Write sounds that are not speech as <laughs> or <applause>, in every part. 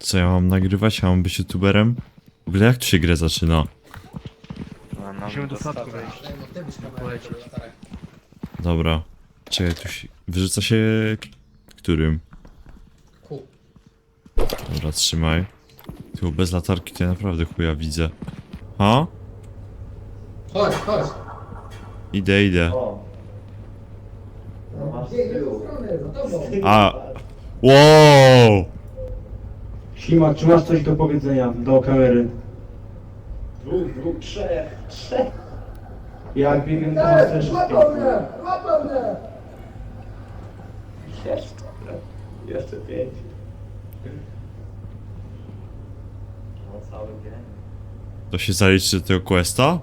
Co ja mam nagrywać? Ja mam być youtuberem? W ogóle jak tu się grę zaczyna? No, no, Musimy do dostawa. statku wejść. Polecieć. Dobra. Czekaj, tu się... Wyrzuca się... Którym? Ku. Dobra, trzymaj. Tu bez latarki to ja naprawdę chuja widzę. Ha? Chodź, chodź. Idę, idę. O. Masz z Biegnie w tyłu. stronę, za tobą. A... Wow! Ślimak, czy masz coś do powiedzenia do kamery? Dwóch, dwóch, trzech, trzech. Jak biegiem to masz też Łapał mnie, łapał mnie. Jeszcze. Jeszcze pięć. No cały dzień. To się zaliczy do tego questa?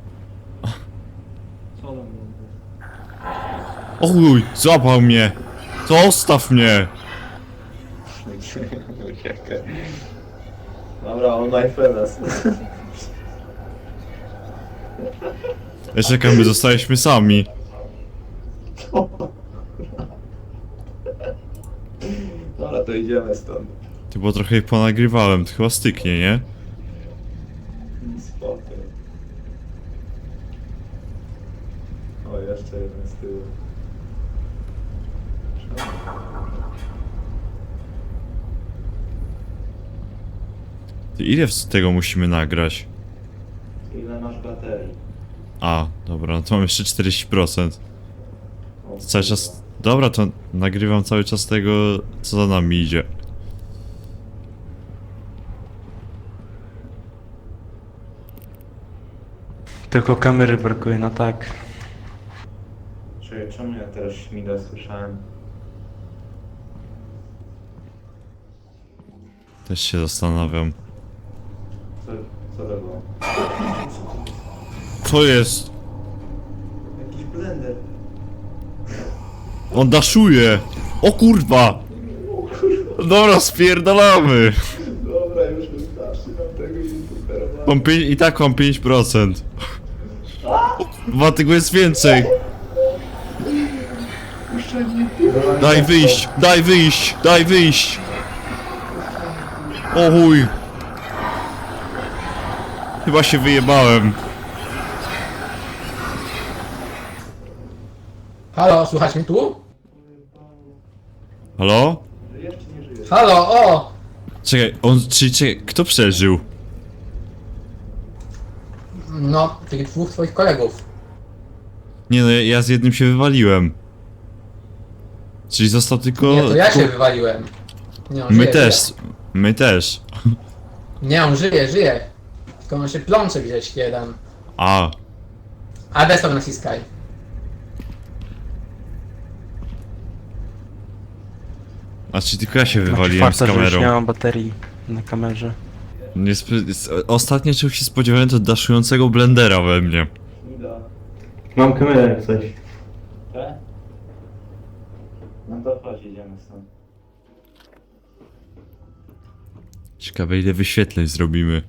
Co tam O chuj, złapał mnie! Zostaw mnie! Dobra, on my. Ja czekam, my zostaliśmy sami. Dobra, to idziemy stąd. Ty bo trochę ich ponagrywałem, to chyba styknie, nie? Spokój. O, jeszcze jeden z tyłu. Ty ile z tego musimy nagrać? Ile masz baterii? A, dobra, no to mam jeszcze 40%. O, Cały czas... Dobra, to nagrywam cały czas tego, co za nami idzie. Tylko kamery brakuje, no tak. Czekaj, czemu ja teraz śmiga słyszałem? Też się zastanawiam. Co, co jest? Jakiś blender. On daszuje! O kurwa! Dobra, spierdalamy! Dobra, już wystarczy nam tego youtubera. Mam pię- I tak mam 5%. O kurwa, tego jest więcej! Daj wyjść, daj wyjść, daj wyjść! O chuj! Chyba się wyjebałem. Halo, słychać mnie tu? Halo? Czy? Halo, o! Czekaj, on, czyli czekaj, kto przeżył? No, tych dwóch twoich kolegów. Nie no, ja, ja z jednym się wywaliłem. Czyli został tylko... Nie, to ja się tylko- wywaliłem. Nie, on My żyje, też, my też. Nie, on żyje, żyje. Tylko on się plącze gdzieś jeden. A, AD sobie naciskaj. a czy tylko ja się wywaliłem z Fakta, że już kamerą? nie mam baterii na kamerze. Nie sp- s- Ostatnie czego się spodziewałem to daszującego blendera we mnie. Mam kamerę jak coś. Tak? No to chodź, idziemy stąd. Ciekawe ile wyświetleń zrobimy.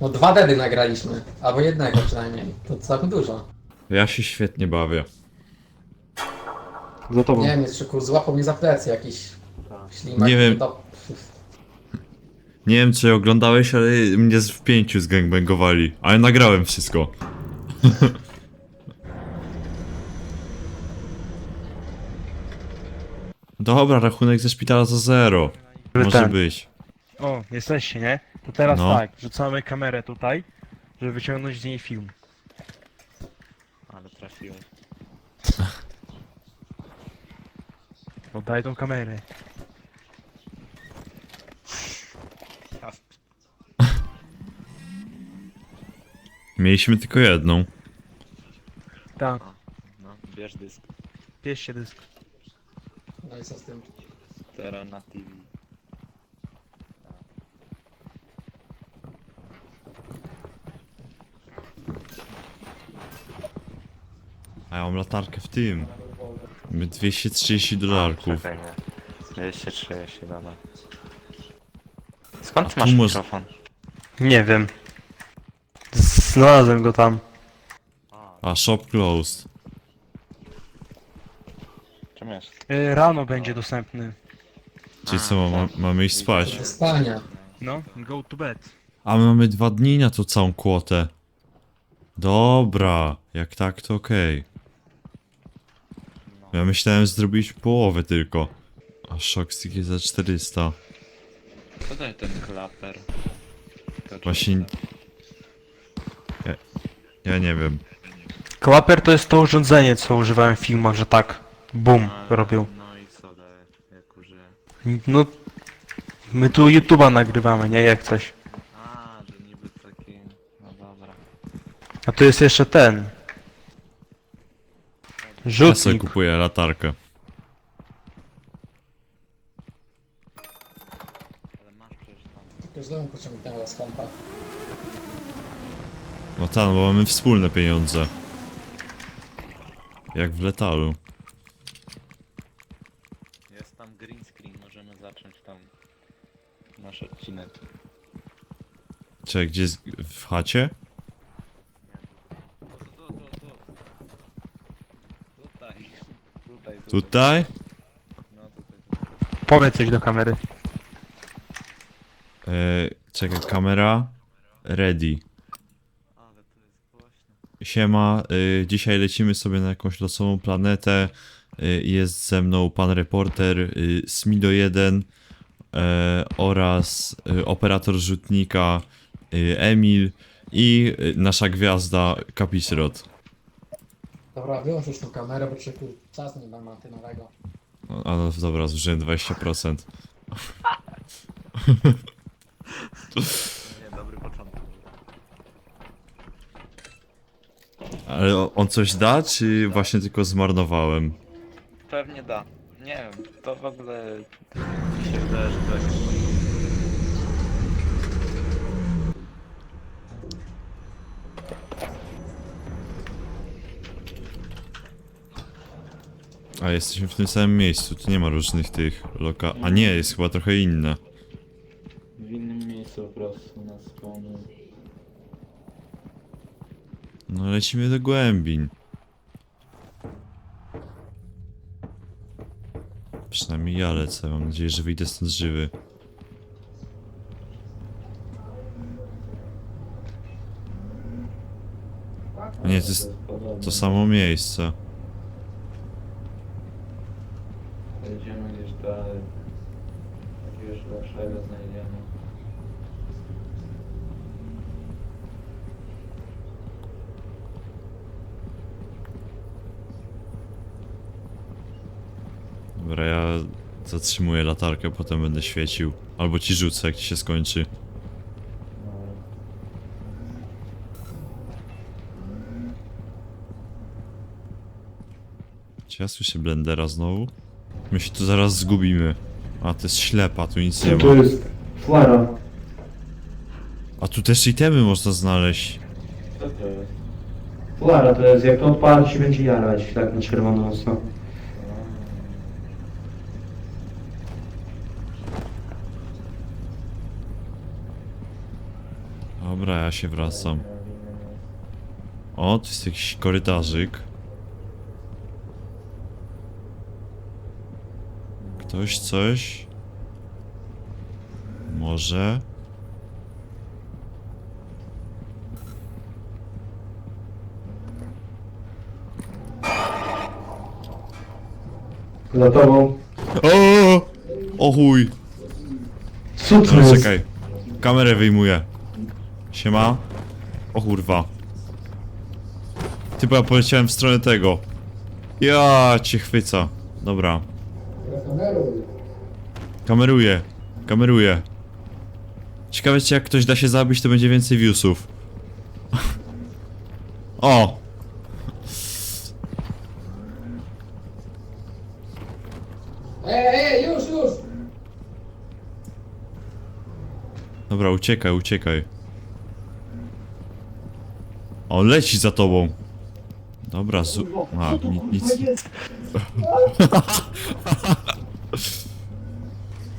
No dwa dedy nagraliśmy. Albo jednego przynajmniej. To całkiem dużo. Ja się świetnie bawię. Za tobą. Nie wiem, jest szyku, złapał mnie za plecy jakiś Tak. ślimak. Nie wiem. To... <laughs> Nie wiem czy oglądałeś, ale mnie z- w pięciu zgangbangowali. Ale nagrałem wszystko. <laughs> Dobra, rachunek ze szpitala za zero. Może ten- być. O, jesteście, nie? To teraz No. tak, rzucamy kamerę tutaj, żeby wyciągnąć z niej film. Ale trafiłeś. <laughs> Oddaj tą kamerę. <laughs> Mieliśmy tylko jedną. Tak, No, bierz dysk. bierzcie dysk. No i co z tym? Teraz na TV. Ja mam latarkę w tym. My 230 dolarków. Czekaj, nie. 230, dobra. Skąd A masz mikrofon? Nie wiem. Znalazłem go tam. A shop closed. Czym jest? Y, Rano będzie dostępny. Czyli co, ma, mamy iść spać? Spania. No, go to bed. A my mamy dwa dni na tą całą kłotę. Dobra, jak tak to okej. Ja myślałem zrobić połowę tylko. A Shockstick jest za 400. Co daj ten klaper? To Właśnie-. Ja, ja nie wiem. Klaper to jest to urządzenie, co używałem w filmach, że tak, bum, A, robią. No i co daje, jak użyję? No, my tu YouTube'a nagrywamy, nie jak coś. A, że niby taki... No dobra. A tu jest jeszcze ten. Ja sobie Rzutnik. kupuję latarkę. Ale masz przecież tam... Tylko z domu pociągnęła z kompa. No tak, no bo mamy wspólne pieniądze. Jak w letalu. Jest tam green screen, możemy zacząć tam... Nasz odcinek. Czy gdzie jest, w chacie? Tu, tu, tu, tu. Tutaj. Tutaj. Powiedz coś do kamery. E, czekaj, kamera. Ready. Ale tu jest głośno. Siema, y, dzisiaj lecimy sobie na jakąś losową planetę. Y, jest ze mną pan reporter y, Smido1 e, oraz y, operator rzutnika y, Emil i y, nasza gwiazda Kapisrot. Dobra, wyłącz już tą kamerę, bo tu czas nie mam antynowego. No, A no dobra, zużyłem 20%. Nie, dobry początek. Ale o- on coś da, czy właśnie tylko zmarnowałem? Pewnie da. Nie wiem, to w ogóle... Mi się wydaje, że to jakieś... A jesteśmy w tym samym miejscu, tu nie ma różnych tych loka... A nie, jest chyba trochę inne. W innym miejscu po prostu na spawnie. No lecimy do głębin. Przynajmniej ja lecę, mam nadzieję, że wyjdę stąd żywy. A nie, to jest to samo miejsce. Jedziemy gdzieś dalej. Jakiegoś lepszego znajdziemy. Dobra, ja zatrzymuję latarkę, potem będę świecił. Albo ci rzucę, jak ci się skończy. Czy ja słyszę blendera znowu? My się tu zaraz zgubimy. A, to jest ślepa, tu nic nie ma. to jest? Flara. A tu też itemy można znaleźć. Co to jest? Flara to jest, jak to odpala się będzie jarać, tak na czerwono mocno. Dobra, ja się wracam. O, tu jest jakiś korytarzyk. Ktoś coś? Może? Za tobą. O! O chuj! Co to Dobra, jest? czekaj. Kamerę wyjmuję. Siema. O kurwa. Ty, bo ja poleciałem w stronę tego. Ja cię chwyca. Dobra. Kameruj. Kameruję. Kameruję. Ciekawe, czy jak ktoś da się zabić, to będzie więcej viewsów. <laughs> O! Ej, ej, już, już! Dobra, uciekaj, uciekaj. On leci za tobą. Dobra, zu... A, ni nic. <laughs>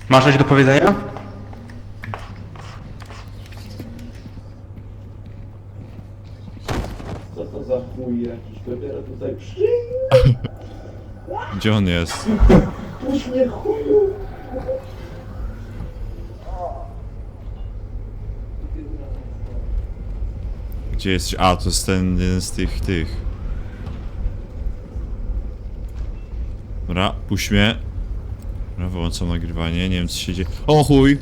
Masz coś do powiedzenia? Co to za chuj jakiś dopiero tutaj przyjdzie? <laughs> Gdzie on jest? Puść mnie Gdzie jesteś? A, to jest ten jeden z tych, tych. Dobra, puść mnie. Dobra, wyłączam nagrywanie, nie wiem co się dzieje. O chuj!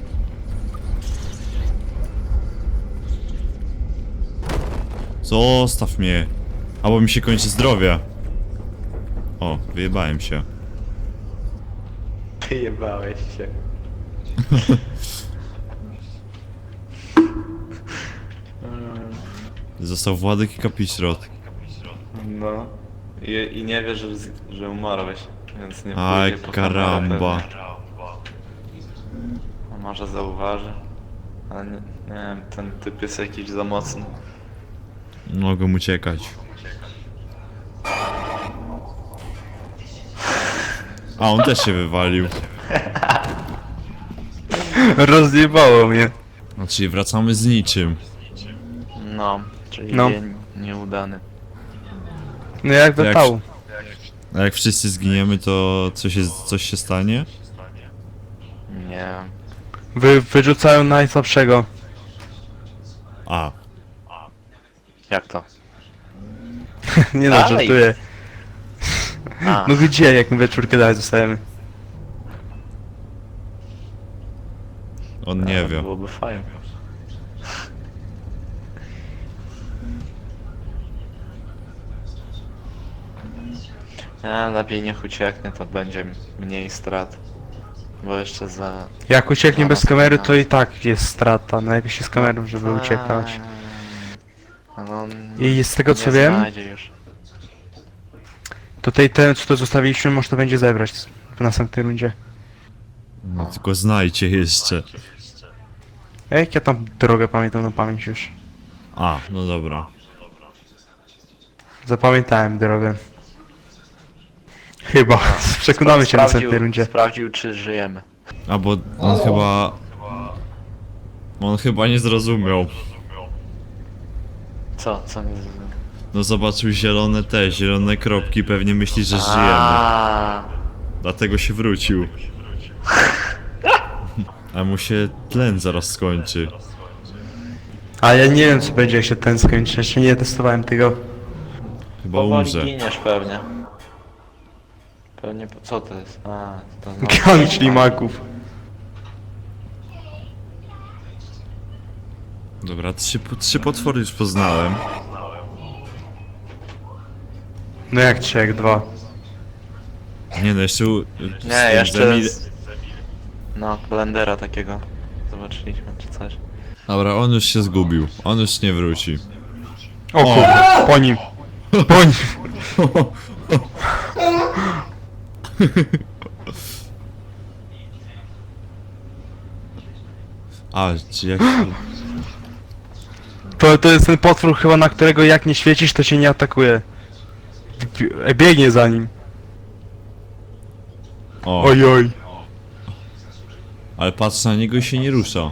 Zostaw mnie. Albo mi się kończy zdrowie. O, wyjebałem się. Wyjebałeś się. <laughs> Został Władek i Kapiśrot. No. I, I nie wiesz, że, że umarłeś, więc nie Aj, pójdzie po karamba. A może zauważy. Ale nie, nie wiem, ten typ jest jakiś za mocny. Mogę uciekać. A, on też się wywalił. Rozjebało mnie. Znaczy, wracamy z niczym. No, czyli No. dzień nieudany. No jakby Jak- tał. A jak wszyscy zginiemy, to coś, jest, coś się stanie? Nie Wy, wyrzucają najsłabszego. A, Jak to? <laughs> Nie no, Dalej. żartuję. A, No gdzie, jak my we czwórkę dalej zostajemy? on nie to wie. Byłoby fajnie. Nie, lepiej niech ucieknie, to będzie mniej strat. Bo jeszcze za... Jak ucieknie bez kamery, to i tak jest strata. Najlepiej się z kamerą, żeby uciekać. A No, I z tego, nie co wiem, znajdzie już. Tutaj ten, co to zostawiliśmy, można będzie zebrać w następnej rundzie. No tylko znajcie jeszcze. Ej, jak ja tam drogę pamiętam na pamięć już. A, no dobra. Zapamiętałem drogę. Chyba. <laughs> Przekonamy się w następnej rundzie. Sprawdził, czy żyjemy. A bo on chyba... On chyba nie zrozumiał. Co? Co nie zrozumiałem? No zobaczył zielone te, zielone kropki, pewnie myśli, że żyjemy. A, Dlatego się wrócił. <laughs> A mu się tlen zaraz skończy. A ja nie wiem co będzie jak się ten skończy, jeszcze nie testowałem tego. Chyba Powoli umrze. giniesz pewnie. Pewnie... po- Co to jest? A, to znowu- Gang ślimaków. Dobra, trzy, trzy potwory już poznałem. No jak trzy, jak dwa. Nie no, jeszcze... u- Nie, jeszcze... Z... No, blendera takiego. Zobaczyliśmy, czy coś. Dobra, on już się zgubił. On już nie wróci. O kurde, po nim. Po nim. <laughs> <laughs> A, jak... To, to jest ten potwór chyba, na którego jak nie świecisz, to cię nie atakuje. Bie- Biegnie za nim. O, Oj, oj. ale patrz na niego i się nie rusza.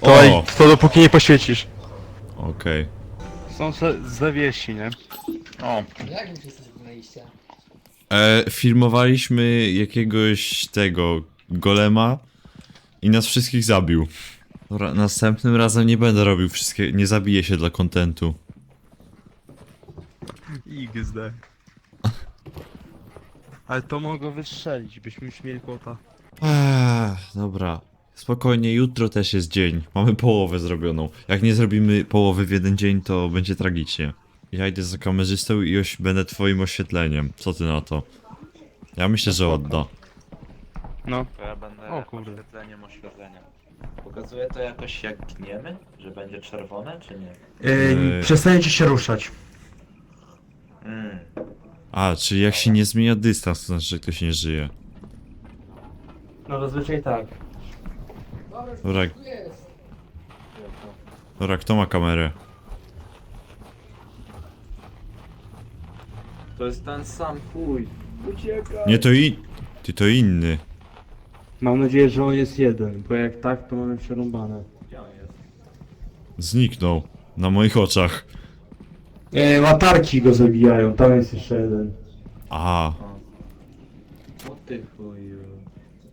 To, O, to dopóki nie poświecisz. okej. Są zawiesi, nie? O, Jak mi wszyscy zginęliście? E, filmowaliśmy jakiegoś tego golema i nas wszystkich zabił. Dobra, następnym razem nie będę robił wszystkiego, nie zabiję się dla kontentu. XD. Ale to mogło wystrzelić, byśmy już mieli kłota. Ech, dobra. Spokojnie, jutro też jest dzień. Mamy połowę zrobioną. Jak nie zrobimy połowy w jeden dzień, to będzie tragicznie. Ja idę za kamerzystą i oś będę twoim oświetleniem. Co ty na to? Ja myślę, że odda. No. to ja będę O kurde. oświetleniem oświetleniem. Pokazuje to jakoś jak gniemy? Że będzie czerwone, czy nie? Yy. Przestaniecie się ruszać. Mm. A, czyli jak się nie zmienia dystans, to znaczy, że ktoś nie żyje. No zazwyczaj tak. Dobra, dobra kto ma kamerę? To jest ten sam chuj. Uciekaj. Nie, to i... Ty, to inny. Mam nadzieję, że on jest jeden, bo jak tak, to mamy przerąbane. Zniknął. Na moich oczach. E, latarki go zabijają, tam jest jeszcze jeden. Aha. O ty chuju.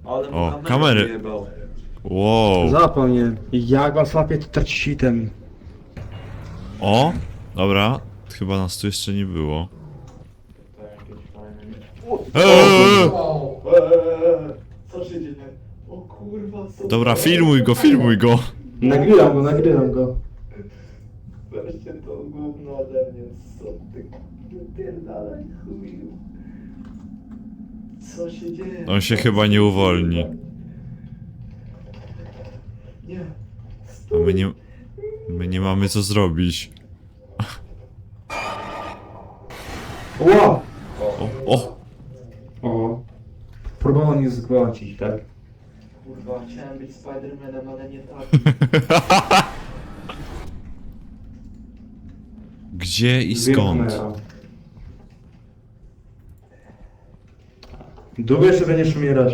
Ale mu O, kamerę kamery. wyjebał. Wow. Zapał mnie. Jak was łapie, to item. O! Dobra, chyba nas tu jeszcze nie było. Wow. Co się dzieje? O kurwa, co Dobra, filmuj go, filmuj go! Nagrywam go, nagrywam go. Weźcie to gówno ode mnie, co ty pierdalaj chuju. Co się dzieje? On się chyba nie uwolni. Nie. A my nie... My nie mamy co zrobić. O, o! O. Zgwałcić, tak? Kurwa, chciałem być Spidermanem, ale nie tak. <laughs> Gdzie i skąd? Długo jeszcze będziesz umierać.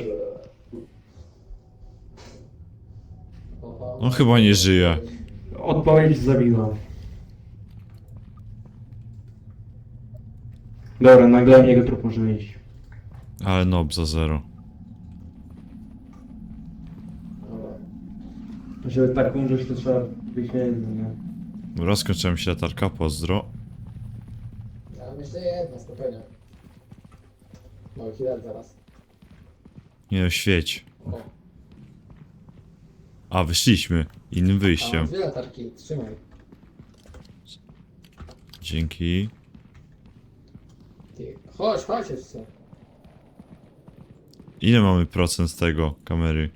On chyba nie żyje. Odpowiedź zabiła. Dobra, nagle jego trup może wyjść. Ale nob za zero. Żeby tak umrzeć, to trzeba być nie? Rozkończyłem się latarka, pozdro. Ja mam jeszcze jedno, spokojnie. Mały chwilę zaraz. Nie no, świeć. O, A, wyszliśmy. Innym a mam wyjściem. dwie latarki, trzymaj. Dzięki. Ty, chodź, chodź jeszcze. Ile mamy procent z tego kamery?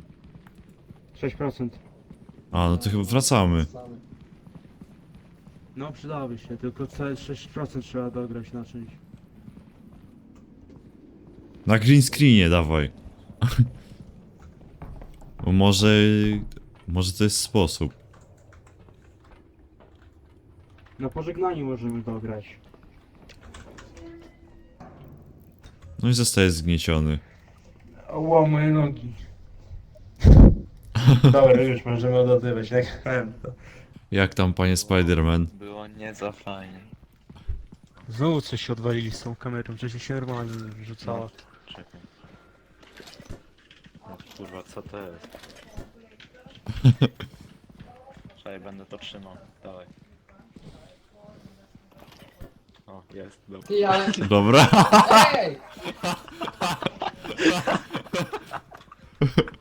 6%. A, no to chyba wracamy. No przydałoby się, tylko całe 6% trzeba dograć na czymś. Na green screenie dawaj. <laughs> Bo może... Może to jest sposób. Na pożegnaniu możemy dograć. No i zostaje zgnieciony. Moje nogi. Dobra, już możemy odlatywać, jak to. Jak tam, panie Spider-Man? Było nie za fajnie. Znowu coś się odwalili z tą kamerą, przecież się normalnie rzucała. Czekaj. O kurwa, co to jest? Czekaj, będę to trzymał. Dawaj. O, jest, dobra. Ty, ale... Dobra. Ej! <laughs>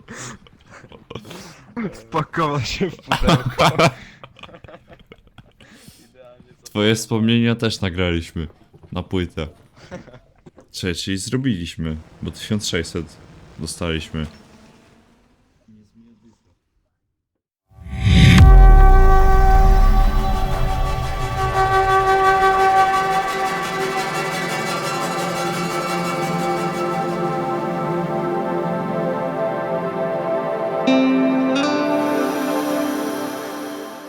Spakował się w pudełko. Twoje wspomnienia też nagraliśmy. Na płytę. Czyli zrobiliśmy. Bo 1600 dostaliśmy.